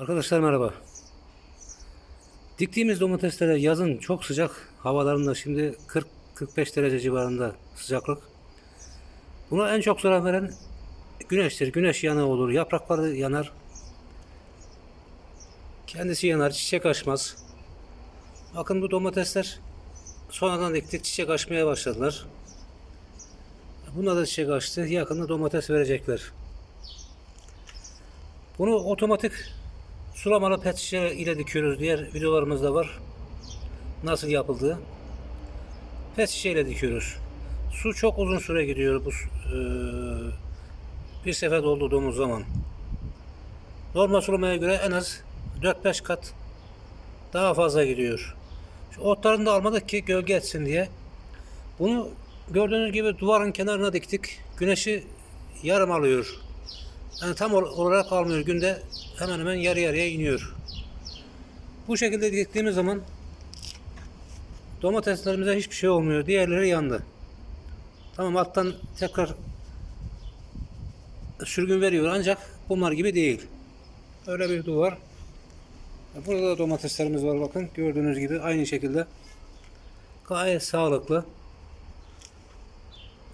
Arkadaşlar merhaba. Diktiğimiz domateslere yazın çok sıcak havalarında şimdi 40-45 derece civarında sıcaklık. Buna en çok zarar veren güneştir. Güneş yanığı olur. Yaprakları yanar. Kendisi yanar. Çiçek açmaz. Bakın bu domatesler sonradan diktik. Çiçek açmaya başladılar. Buna da çiçek açtı. Yakında domates verecekler. Bunu otomatik sulamalı pet şişe ile dikiyoruz. Diğer videolarımızda var. Nasıl yapıldığı. Pet şişe dikiyoruz. Su çok uzun süre gidiyor bu e, bir sefer doldurduğumuz zaman. Normal sulamaya göre en az 4-5 kat daha fazla gidiyor. Şu otlarını da almadık ki gölge etsin diye. Bunu gördüğünüz gibi duvarın kenarına diktik. Güneşi yarım alıyor. Yani tam ol- olarak almıyor. Günde hemen hemen yarı yarıya iniyor. Bu şekilde diktiğimiz zaman domateslerimize hiçbir şey olmuyor. Diğerleri yandı. Tamam alttan tekrar sürgün veriyor ancak bunlar gibi değil. Öyle bir duvar. Burada da domateslerimiz var bakın. Gördüğünüz gibi aynı şekilde. Gayet sağlıklı.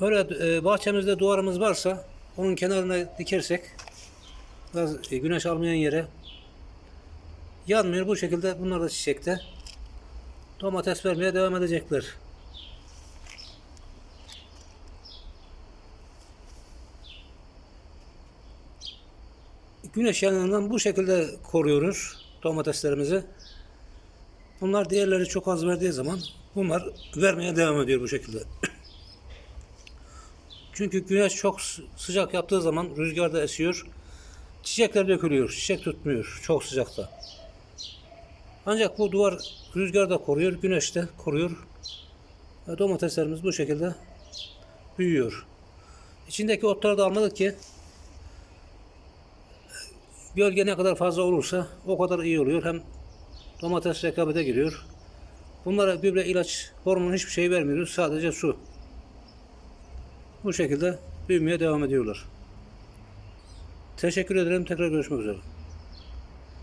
Böyle e, bahçemizde duvarımız varsa onun kenarına dikersek biraz e, güneş almayan yere yanmıyor. Bu şekilde bunlar da çiçekte. Domates vermeye devam edecekler. Güneş yanığından bu şekilde koruyoruz domateslerimizi. Bunlar diğerleri çok az verdiği zaman bunlar vermeye devam ediyor bu şekilde. Çünkü güneş çok sı- sıcak yaptığı zaman rüzgarda esiyor. Çiçekler dökülüyor. Çiçek tutmuyor çok sıcakta. Ancak bu duvar rüzgarda koruyor, güneşte koruyor. Ve domateslerimiz bu şekilde büyüyor. İçindeki otları da almadık ki gölge ne kadar fazla olursa o kadar iyi oluyor. Hem domates rekabete giriyor. Bunlara gübre, ilaç, hormon hiçbir şey vermiyoruz. Sadece su. Bu şekilde büyümeye devam ediyorlar. Teşekkür ederim. Tekrar görüşmek üzere.